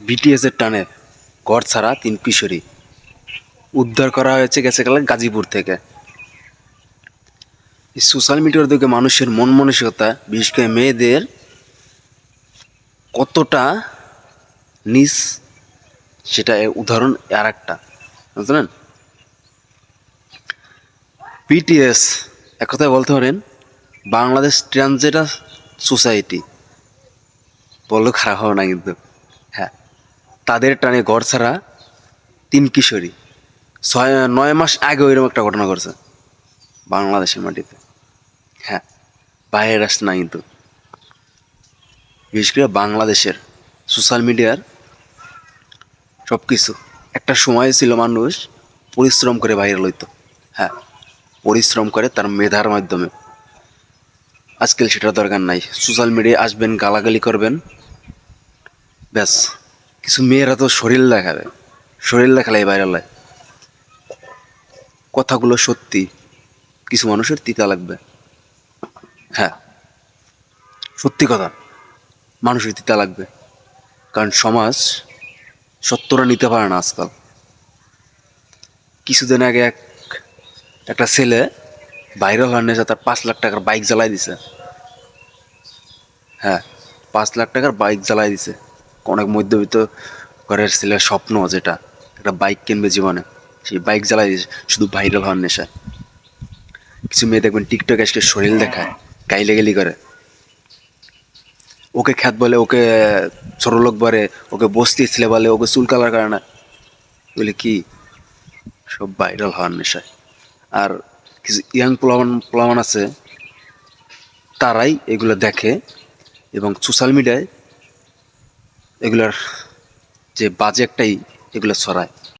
বিটিএসের টানে ঘর ছাড়া তিন কিশোরী উদ্ধার করা হয়েছে গেছে গেলে গাজীপুর থেকে। সোশ্যাল মিডিয়ার দিকে মানুষের মন মানসিকতা, বিশেষ করে মেয়েদের, কতটা নিস সেটা উদাহরণ আর একটা। বুঝলেন? বিটিএস এক কথায় বলতে পারেন, বাংলাদেশ ট্রান্সজেন্ডার সোসাইটি বললেও খারাপ হবে না কিন্তু। তাদের টানে ঘর ছাড়া তিন কিশোরী। ছয়, নয় মাস আগে ওইরকম একটা ঘটনা ঘটছে বাংলাদেশের মাটিতে। হ্যাঁ বাইরের আসছে না কিন্তু। বিশেষ করে বাংলাদেশের সোশ্যাল মিডিয়ার সব কিছু একটা সময় ছিল মানুষ পরিশ্রম করে বাইরে লইতো। হ্যাঁ পরিশ্রম করে তার মেধার মাধ্যমে। আজকাল সেটা দরকার নাই। সোশ্যাল মিডিয়ায় আসবেন, গালাগালি করবেন। ব্যাস। কিছু মেয়েরা তো শরীর দেখাবে শরীর দেখালে ভাইরাল কথাগুলো সত্যি, কিছু মানুষের তিতা লাগবে। হ্যাঁ সত্যি কথা, মানুষের তিতা লাগবে। কারণ সমাজ সত্যটা নিতে পারে না আজকাল। কিছুদিন আগে এক, একটা ছেলে ভাইরাল হওয়ার নেশা তার পাঁচ লাখ টাকার বাইক জ্বালাই দিছে। হ্যাঁ পাঁচ লাখ টাকার বাইক জ্বালাই দিছে। অনেক মধ্যবিত্ত ঘরের ছেলের স্বপ্ন যেটা, একটা বাইক কিনবে জীবনে। সেই বাইক জ্বালাই শুধু ভাইরাল হওয়ার নেশায় কিছু মেয়ে দেখবেন টিকটক আজকে শরীর দেখায়, গাইলে গেলি করে। ওকে খ্যাত বলে, ওকে ছোট লোক বলে, ওকে বস্তি ছেলে বলে, ওকে চুল কালার করে না। বলে কি? সব ভাইরাল হওয়ার নেশায় আর কিছু ইয়াং প্লাবন প্লাবন আছে, তারাই এগুলো দেখে এবং সোশ্যাল মিডিয়ায় এগুলার যে বাজে একটাই এগুলো ছড়ায়।